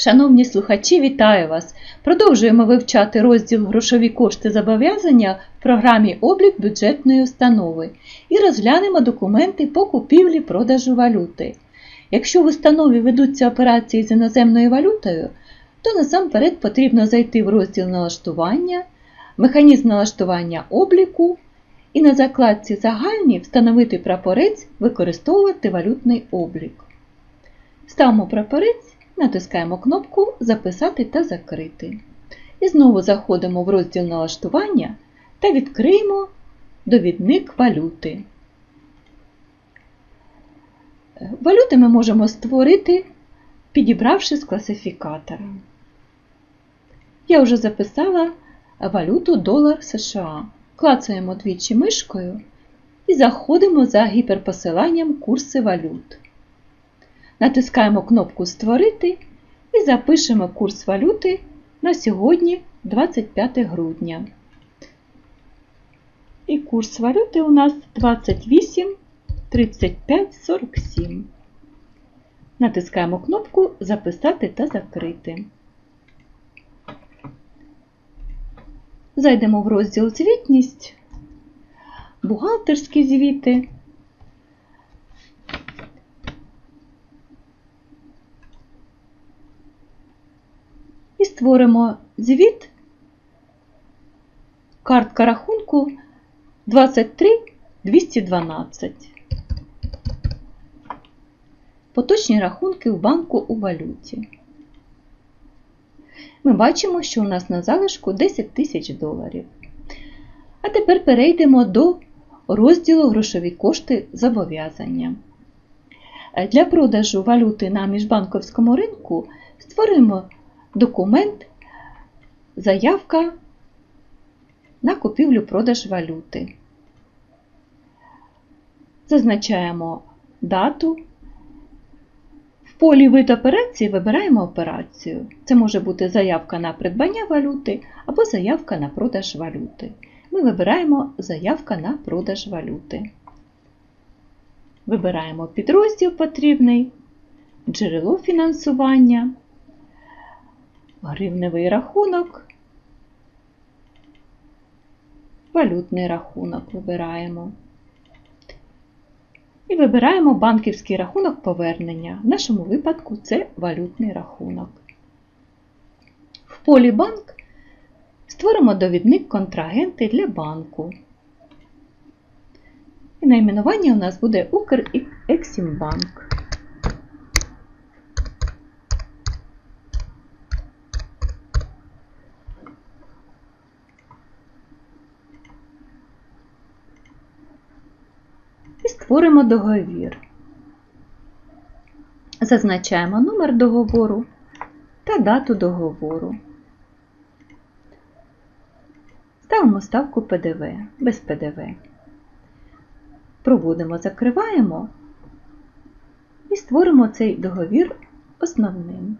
Шановні слухачі, вітаю вас! Продовжуємо вивчати розділ Грошові кошти зобов'язання в програмі Облік бюджетної установи і розглянемо документи по купівлі продажу валюти. Якщо в установі ведуться операції з іноземною валютою, то насамперед потрібно зайти в розділ налаштування, механізм налаштування обліку і на закладці Загальні встановити прапорець Використовувати валютний облік. Ставимо прапорець, натискаємо кнопку Записати та закрити. І знову заходимо в розділ налаштування та відкриємо довідник валюти. Валюти ми можемо створити, підібравши з класифікатора. Я вже записала валюту долар США. Клацаємо двічі мишкою і заходимо за гіперпосиланням курси валют. Натискаємо кнопку Створити і запишемо курс валюти на сьогодні 25 грудня. І курс валюти у нас 28 35 47. Натискаємо кнопку Записати та закрити. Зайдемо в розділ Звітність, бухгалтерські звіти. І створимо звіт картка рахунку 23 212. Поточні рахунки в банку у валюті. Ми бачимо, що у нас на залишку 10 тисяч доларів. А тепер перейдемо до розділу Грошові кошти зобов'язання. Для продажу валюти на міжбанковському ринку створимо документ Заявка на купівлю-продаж валюти. Зазначаємо дату. В полі вид операції вибираємо операцію. Це може бути заявка на придбання валюти або заявка на продаж валюти. Ми вибираємо заявка на продаж валюти. Вибираємо підрозділ потрібний, джерело фінансування, гривневий рахунок, валютний рахунок вибираємо. І вибираємо банківський рахунок повернення. В нашому випадку це валютний рахунок. В полі банк створимо довідник контрагенти для банку. І найменування у нас буде Укрексімбанк. І створимо договір. Зазначаємо номер договору та дату договору. Ставимо ставку ПДВ без ПДВ. Проводимо, закриваємо і створимо цей договір основним.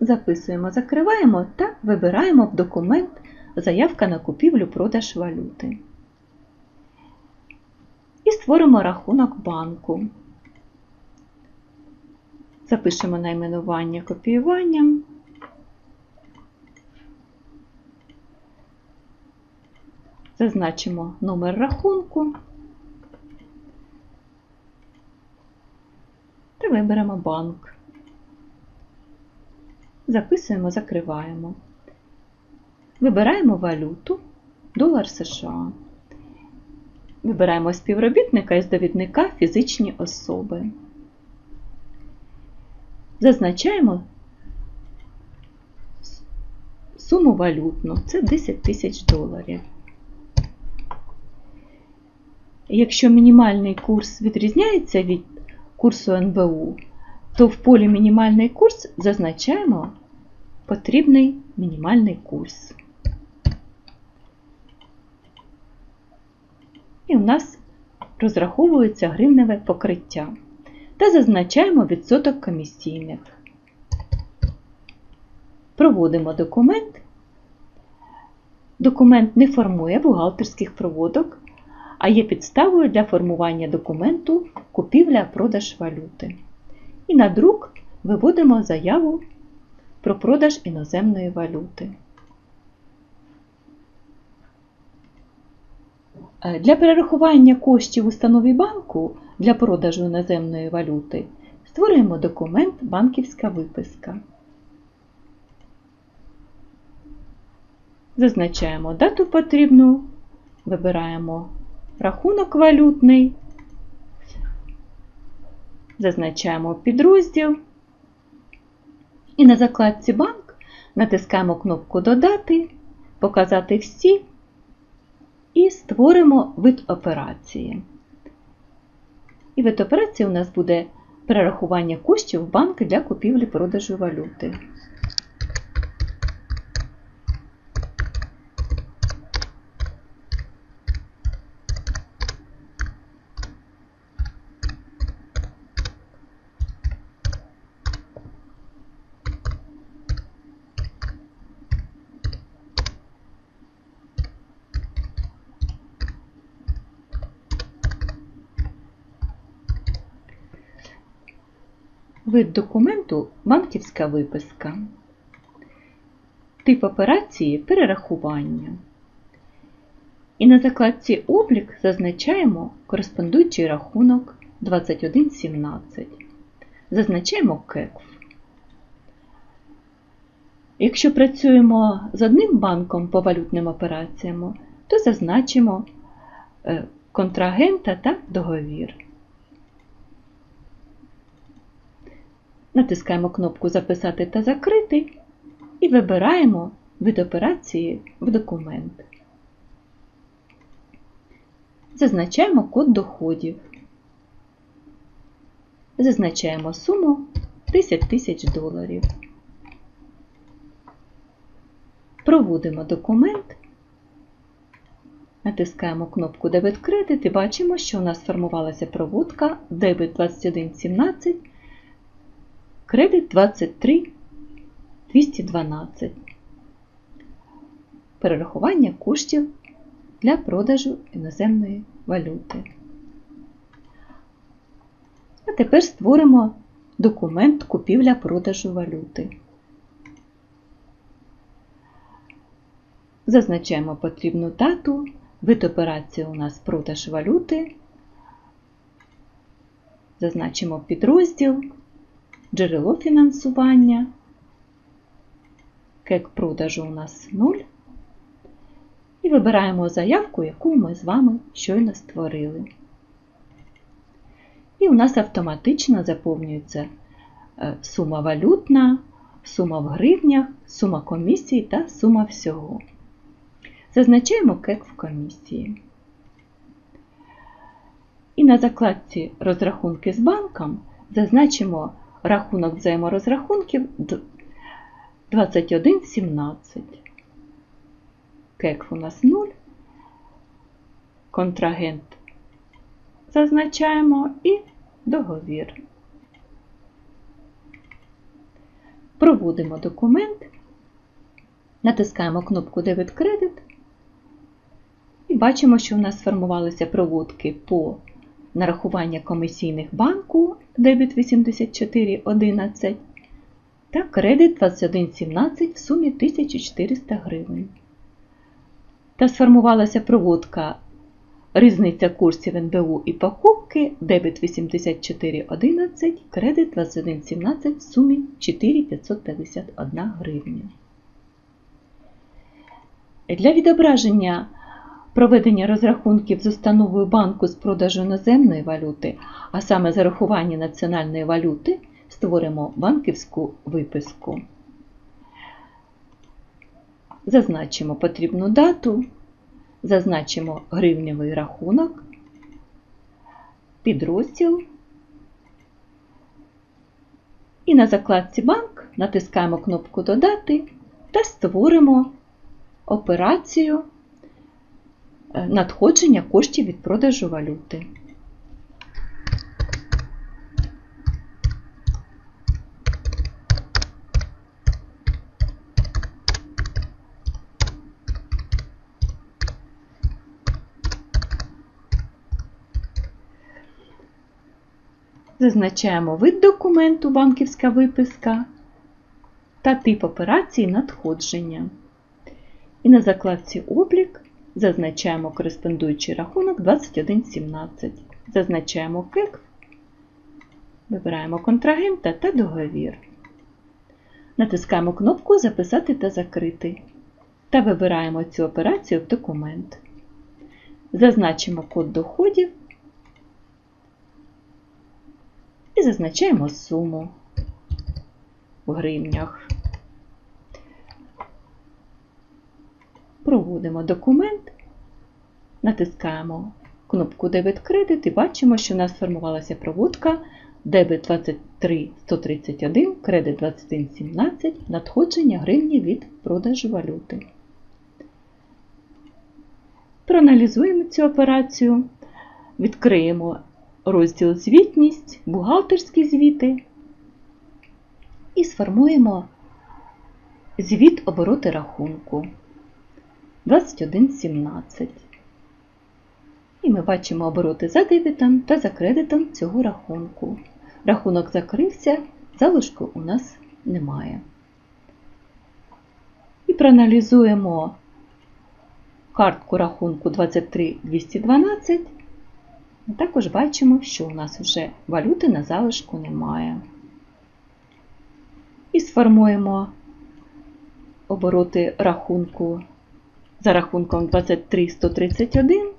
Записуємо, закриваємо та вибираємо в документ заявка на купівлю-продаж валюти. І створимо рахунок банку. Запишемо найменування копіюванням. Зазначимо номер рахунку та виберемо банк. Записуємо, закриваємо. Вибираємо валюту долар США. Вибираємо співробітника із довідника фізичні особи. Зазначаємо суму валютну це 10 тисяч доларів. Якщо мінімальний курс відрізняється від курсу НБУ, то в полі мінімальний курс зазначаємо потрібний мінімальний курс. І у нас розраховується гривневе покриття. Та зазначаємо відсоток комісійних. Проводимо документ. Документ не формує бухгалтерських проводок, а є підставою для формування документу купівля-продаж валюти. І на друк виводимо заяву про продаж іноземної валюти. Для перерахування коштів установі банку для продажу іноземної валюти створюємо документ Банківська виписка. Зазначаємо дату потрібну, вибираємо рахунок валютний, зазначаємо підрозділ і на закладці Банк натискаємо кнопку Додати, Показати всі і створимо вид операції. І вид операції у нас буде перерахування коштів в банк для купівлі-продажу валюти. Вид документу банківська виписка. Тип операції перерахування. І на закладці Облік зазначаємо кореспондуючий рахунок 2117. Зазначаємо КЕКФ. Якщо працюємо з одним банком по валютним операціям, то зазначимо е, контрагента та договір. Натискаємо кнопку Записати та закрити і вибираємо вид операції в документ. Зазначаємо код доходів. Зазначаємо суму 10 тисяч доларів. Проводимо документ, натискаємо кнопку Дебет кредит і бачимо, що у нас сформувалася проводка Дебет 2117 Кредит 23 212. Перерахування коштів для продажу іноземної валюти. А тепер створимо документ купівля-продажу валюти. Зазначаємо потрібну дату, вид операції у нас продаж валюти. Зазначимо підрозділ джерело фінансування, кек продажу у нас 0. І вибираємо заявку, яку ми з вами щойно створили. І у нас автоматично заповнюється е, сума валютна, сума в гривнях, сума комісії та сума всього. Зазначаємо кек в комісії. І на закладці розрахунки з банком зазначимо рахунок взаєморозрахунків 2117. Кек у нас 0. Контрагент зазначаємо і договір. Проводимо документ, натискаємо кнопку Дебет кредит і бачимо, що у нас сформувалися проводки по нарахування комісійних банку дебіт 8411 та кредит 2117 в сумі 1400 гривень. Та сформувалася проводка різниця курсів НБУ і покупки дебіт 8411, кредит 2117 в сумі 4551 гривня. Для відображення проведення розрахунків з установою банку з продажу іноземної валюти, а саме зарахування національної валюти, створимо банківську виписку. Зазначимо потрібну дату, зазначимо гривневий рахунок, підрозділ. І на закладці банк натискаємо кнопку Додати та створимо операцію надходження коштів від продажу валюти. Зазначаємо вид документу банківська виписка та тип операції надходження. І на закладці облік зазначаємо кореспондуючий рахунок 2117. Зазначаємо КЕК, вибираємо контрагента та договір. Натискаємо кнопку Записати та закрити та вибираємо цю операцію в документ. Зазначимо код доходів і зазначаємо суму в гривнях. Проводимо документ, натискаємо кнопку Дебет кредит і бачимо, що у нас сформувалася проводка дебет 23 131, кредит 2117, надходження гривні від продажу валюти. Проаналізуємо цю операцію, відкриємо розділ Звітність, бухгалтерські звіти і сформуємо звіт обороти рахунку 2117. І ми бачимо обороти за дебетом та за кредитом цього рахунку. Рахунок закрився, залишку у нас немає. І проаналізуємо картку рахунку 23212. Ми також бачимо, що у нас вже валюти на залишку немає. І сформуємо обороти рахунку за рахунком 23131.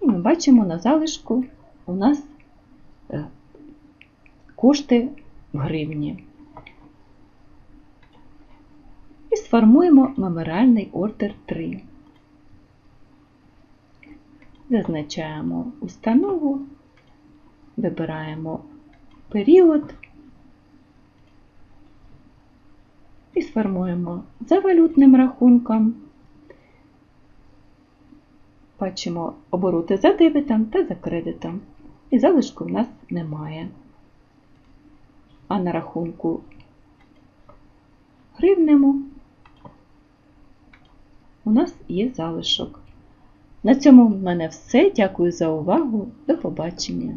І ми бачимо на залишку у нас е, кошти в гривні. І сформуємо меморіальний ордер 3. Зазначаємо установу, вибираємо період і сформуємо за валютним рахунком. Бачимо обороти за дебетом та за кредитом. І залишку в нас немає. А на рахунку гривнему у нас є залишок. На цьому в мене все. Дякую за увагу. До побачення!